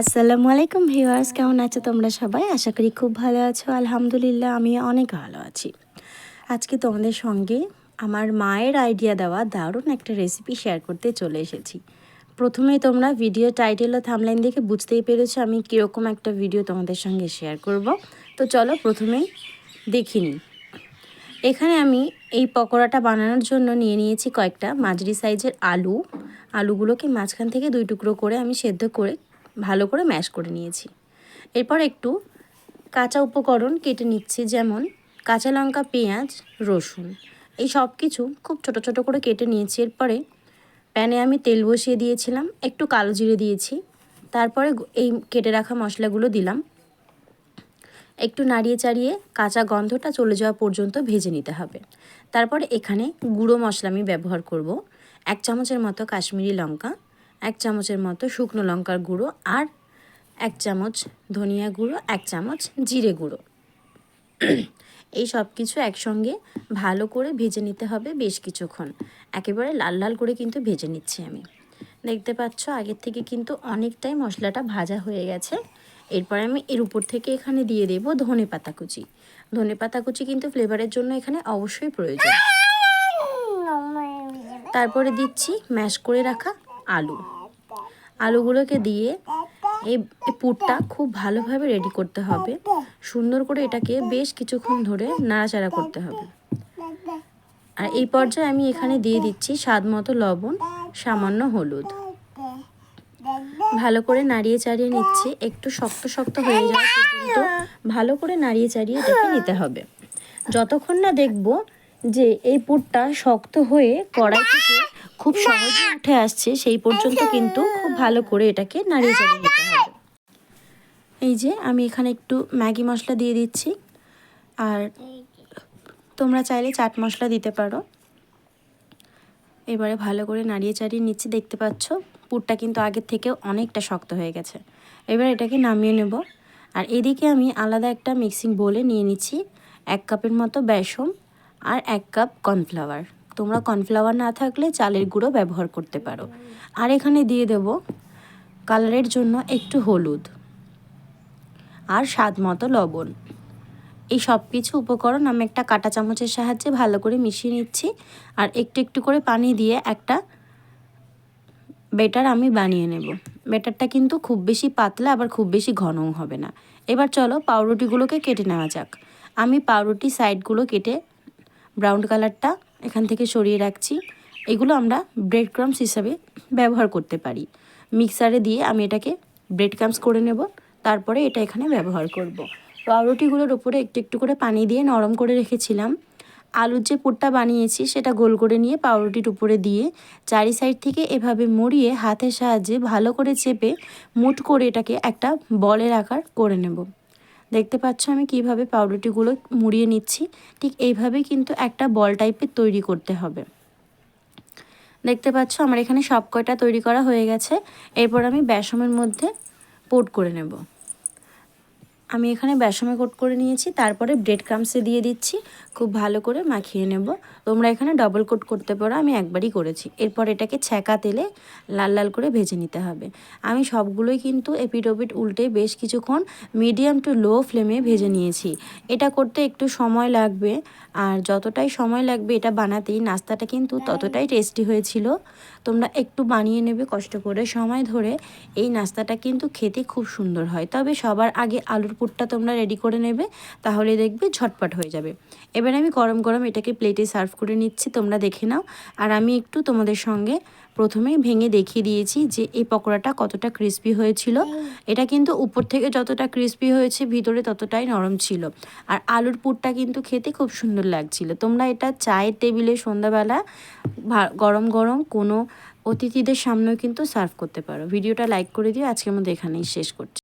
আসসালামু আলাইকুম ভিউয়ার্স, কেমন আছো তোমরা সবাই? আশা করি খুব ভালো আছো। আলহামদুলিল্লাহ, আমি অনেক ভালো আছি। আজকে তোমাদের সঙ্গে আমার মায়ের আইডিয়া দেওয়া দারুণ একটা রেসিপি শেয়ার করতে চলে এসেছি। প্রথমে তোমরা ভিডিও টাইটেল ও থামলাইন দেখে বুঝতেই পেরেছ আমি কীরকম একটা ভিডিও তোমাদের সঙ্গে শেয়ার করব। তো চলো প্রথমেই দেখিনি এখানে আমি এই পকোড়াটা বানানোর জন্য নিয়ে নিয়েছি কয়েকটা মাঝারি সাইজের আলু। আলুগুলোকে মাঝখান থেকে দুই টুকরো করে আমি সেদ্ধ করে ভালো করে ম্যাশ করে নিয়েছি। এরপর একটু কাঁচা উপকরণ কেটে নিচ্ছি, যেমন কাঁচা লঙ্কা, পেঁয়াজ, রসুন। এই সব কিছু খুব ছোট ছোট করে কেটে নিয়েছি। এরপরে প্যানে আমি তেল বসিয়ে দিয়েছিলাম, একটু কালো জিরে দিয়েছি। তারপরে এই কেটে রাখা মশলাগুলো দিলাম। একটু নাড়িয়ে চাড়িয়ে কাঁচা গন্ধটা চলে যাওয়া পর্যন্ত ভেজে নিতে হবে। তারপরে এখানে গুঁড়ো মশলা আমি ব্যবহার করব। এক চামচের মতো কাশ্মীরি লঙ্কা এক চামচের মতো শুকনো লঙ্কার গুঁড়ো আর এক চামচ ধনিয়া গুঁড়ো এক চামচ জিরে গুঁড়ো। এই সব কিছু একসঙ্গে ভালো করে ভেজে নিতে হবে বেশ কিছুক্ষণ। একেবারে লাল লাল করে কিন্তু ভেজে নিচ্ছি আমি। দেখতে পাচ্ছ আগের থেকে কিন্তু অনেকটাই মশলাটা ভাজা হয়ে গেছে। এরপরে আমি এর উপর থেকে এখানে দিয়ে দেব ধনে পাতা কুচি। ধনে পাতা কুচি কিন্তু ফ্লেভারের জন্য এখানে অবশ্যই প্রয়োজন। তারপরে দিচ্ছি ম্যাশ করে রাখা আলু। আলুগুলোকে দিয়ে এই পুরটা খুব ভালোভাবে রেডি করতে হবে। সুন্দর করে এটাকে বেশ কিছুক্ষণ ধরে নাড়াচাড়া করতে হবে। আর এই পর্যায়ে আমি এখানে দিয়ে দিচ্ছি স্বাদ মতো লবণ, সামান্য হলুদ। ভালো করে নাড়িয়ে চাড়িয়ে নিচ্ছি। একটু শক্ত শক্ত হয়ে যাওয়া পর্যন্ত ভালো করে নাড়িয়ে চাড়িয়ে এটাকে নিতে হবে। যতক্ষণ না দেখব যে এই পুরটা শক্ত হয়ে কড়াই থেকে খুব সহজে উঠে আসছে সেই পর্যন্ত কিন্তু খুব ভালো করে এটাকে নাড়িয়ে চাড়িয়ে নিতে হবে। এই যে আমি এখানে একটু ম্যাগি মশলা দিয়ে দিচ্ছি। আর তোমরা চাইলে চাট মশলা দিতে পারো। এবারে ভালো করে নাড়িয়ে চাড়িয়ে নিচ্ছি দেখতে পাচ্ছ? পুরটা কিন্তু আগের থেকেও অনেকটা শক্ত হয়ে গেছে। এবার এটাকে নামিয়ে নেব। আর এদিকে আমি আলাদা একটা মিক্সিং বোলে নিয়ে নিচ্ছি এক কাপের মতো বেসন আর এক কাপ কর্নফ্লাওয়ার। তোমরা কর্নফ্লাওয়ার না থাকলে চালের গুঁড়ো ব্যবহার করতে পারো। আর এখানে দিয়ে দেব কালারের জন্য একটু হলুদ আর স্বাদ মতো লবণ। এই সব কিছু উপকরণ আমি একটা কাটা চামচের সাহায্যে ভালো করে মিশিয়ে নিচ্ছি আর একটু একটু করে পানি দিয়ে একটা বেটার আমি বানিয়ে নেব। বেটারটা কিন্তু খুব বেশি পাতলা, আবার খুব বেশি ঘনও হবে না। এবার চলো পাউরুটিগুলোকে কেটে নেওয়া যাক। আমি পাউরুটি সাইডগুলো কেটে ব্রাউন কালারটা এখান থেকে সরিয়ে রাখছি। এগুলো আমরা ব্রেড ক্রামস হিসাবে ব্যবহার করতে পারি। মিক্সারে দিয়ে আমি এটাকে ব্রেড ক্রামস করে নেব। তারপরে এটা এখানে ব্যবহার করব। পাউরুটিগুলোর উপরে একটু একটু করে পানি দিয়ে নরম করে রেখেছিলাম। আলুর যে পুরটা বানিয়েছি, সেটা গোল করে নিয়ে পাউরুটির উপরে দিয়ে চারি সাইড থেকে এভাবে মুড়িয়ে হাতের সাহায্যে ভালো করে চেপে মুট করে এটাকে একটা বলের আকার করে নেব। দেখতে পাচ্ছ আমি কীভাবে পাউরুটিগুলো মুড়িয়ে নিচ্ছি। ঠিক এইভাবে কিন্তু একটা বল টাইপের তৈরি করতে হবে। দেখতে পাচ্ছ আমার এখানে সব কয়টা তৈরি করা হয়ে গেছে। এরপর আমি বেসমের মধ্যে পোট করে নেব। আমি এখানে বেসমে কোট করে নিয়েছি, তারপরে ব্রেড ক্রামসে দিয়ে দিচ্ছি। খুব ভালো করে মাখিয়ে নেব। তোমরা এখানে ডবল কোট করতে পারো, আমি একবারই করেছি। এরপর এটাকে ছ্যাঁকা তেলে লাল লাল করে ভেজে নিতে হবে। আমি সবগুলোই কিন্তু এপিডোপিট উল্টে বেশ কিছুক্ষণ মিডিয়াম টু লো ফ্লেমে ভেজে নিয়েছি। এটা করতে একটু সময় লাগবে, আর যতটাই সময় লাগবে এটা বানাতেই নাস্তাটা কিন্তু ততটাই টেস্টি হয়েছিল। তোমরা একটু বানিয়ে নেবে কষ্ট করে সময় ধরে। এই নাস্তাটা কিন্তু খেতে খুব সুন্দর হয়। তবে সবার আগে আলুর পুরটা তোমরা রেডি করে নেবে, তাহলে দেখবে ঝটপট হয়ে যাবে। এবার আমি গরম গরম এটাকে প্লেটে সার্ভ করে নিচ্ছি, তোমরা দেখে নাও। আর আমি একটু তোমাদের সঙ্গে প্রথমে ভেঙে দেখিয়ে দিয়েছি যে এই পকোড়াটা কতটা ক্রিস্পি হয়েছিল। এটা কিন্তু উপর থেকে যতটা ক্রিস্পি হয়েছে, ভিতরে ততটাই নরম ছিল। আর আলুর পুরটা কিন্তু খেতে খুব সুন্দর লাগছিল। তোমরা এটা চায়ের টেবিলে সন্ধ্যাবেলা গরম গরম কোনো অতিথিদের সামনেও কিন্তু সার্ভ করতে পারো। ভিডিওটা লাইক করে দিও, আজকের মধ্যে এখানেই শেষ করছি।